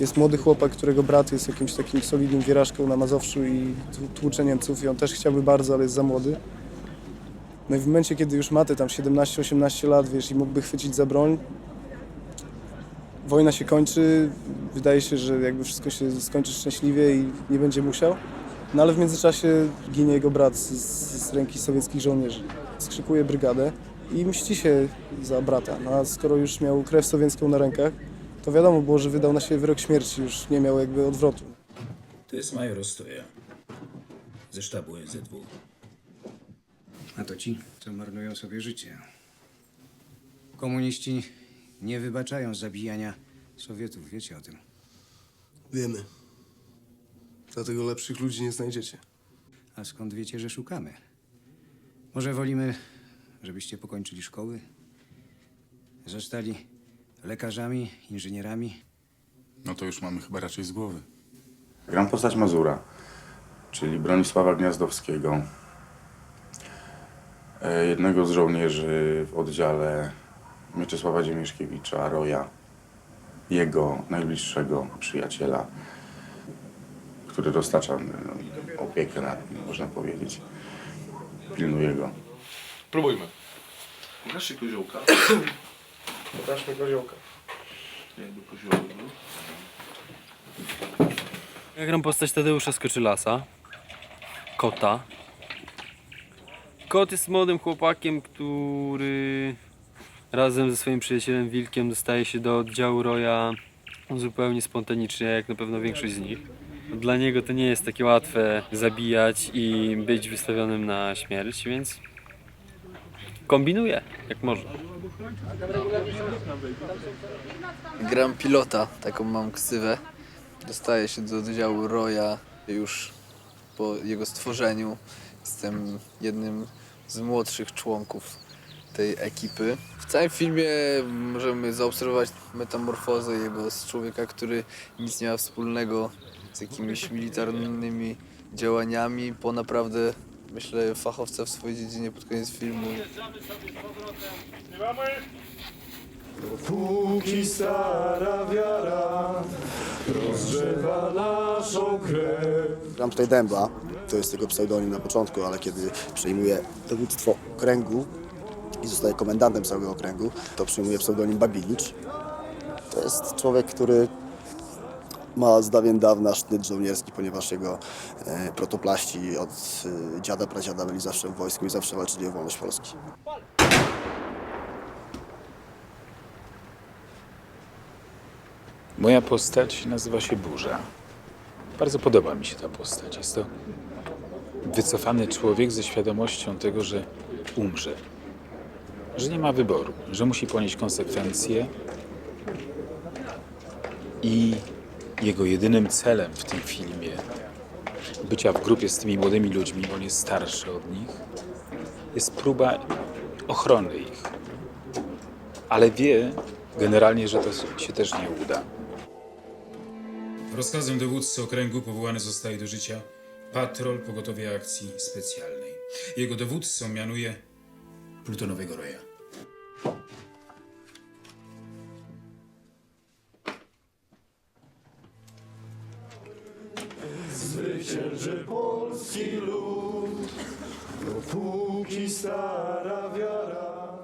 Jest młody chłopak, którego brat jest jakimś takim solidnym wieraszką na Mazowszu i tł- tłucze Niemców i on też chciałby bardzo, ale jest za młody. No i w momencie, kiedy już ma te tam 17-18 lat, wiesz, i mógłby chwycić za broń, wojna się kończy, wydaje się, że jakby wszystko się skończy szczęśliwie i nie będzie musiał. No ale w międzyczasie ginie jego brat z, z ręki sowieckich żołnierzy. Skrzykuje brygadę i mści się za brata. No a skoro już miał krew sowiecką na rękach, to wiadomo było, że wydał na siebie wyrok śmierci, już nie miał jakby odwrotu. To jest major Ostoja. Ze sztabu NZW. A to ci, co marnują sobie życie. Komuniści nie wybaczają zabijania Sowietów, wiecie o tym. Wiemy. Dlatego lepszych ludzi nie znajdziecie. A skąd wiecie, że szukamy? Może wolimy, żebyście pokończyli szkoły? Zostali lekarzami, inżynierami? No to już mamy chyba raczej z głowy. Gram postać Mazura, czyli Bronisława Gniazdowskiego. e, Jednego z żołnierzy w oddziale Mieczysława Dziemieszkiewicza, Roja. Jego najbliższego przyjaciela, który roztacza no, opiekę nad nim, można powiedzieć. Pilnuje go. Próbujmy. Pokażcie koziołka. Pokażmy koziołka. Jakby koziołek był. Ja gram postać Tadeusza Skoczylasa. Kota. Kot jest młodym chłopakiem, który razem ze swoim przyjacielem Wilkiem dostaje się do oddziału Roya zupełnie spontanicznie, jak na pewno większość z nich. Dla niego to nie jest takie łatwe zabijać i być wystawionym na śmierć, więc kombinuje jak może. Gram pilota, taką mam ksywę. Dostaję się do oddziału Roya już po jego stworzeniu. Jestem jednym z młodszych członków tej ekipy. W całym filmie możemy zaobserwować metamorfozę jego z człowieka, który nic nie ma wspólnego z jakimiś militarnymi działaniami, po naprawdę, myślę, fachowca w swojej dziedzinie pod koniec filmu. Póki stara wiara rozgrzewa naszą krew. Gram tutaj Dęba, to jest jego pseudonim na początku, ale kiedy przejmuje dowództwo okręgu i zostaje komendantem całego okręgu, to przyjmuje pseudonim Babilicz. To jest człowiek, który ma z dawien dawna sznyt żołnierski, ponieważ jego e, protoplaści od e, dziada, pradziada byli zawsze w wojsku i zawsze walczyli o wolność Polski. Moja postać nazywa się Burza. Bardzo podoba mi się ta postać. Jest to wycofany człowiek ze świadomością tego, że umrze. Że nie ma wyboru, że musi ponieść konsekwencje i jego jedynym celem w tym filmie bycia w grupie z tymi młodymi ludźmi, bo on jest starszy od nich, jest próba ochrony ich. Ale wie generalnie, że to się też nie uda. Rozkazem dowódcy okręgu powołany zostaje do życia patrol pogotowia akcji specjalnej. Jego dowódcą mianuje plutonowego roja. Zwycięży polski lud, dopóki stara wiara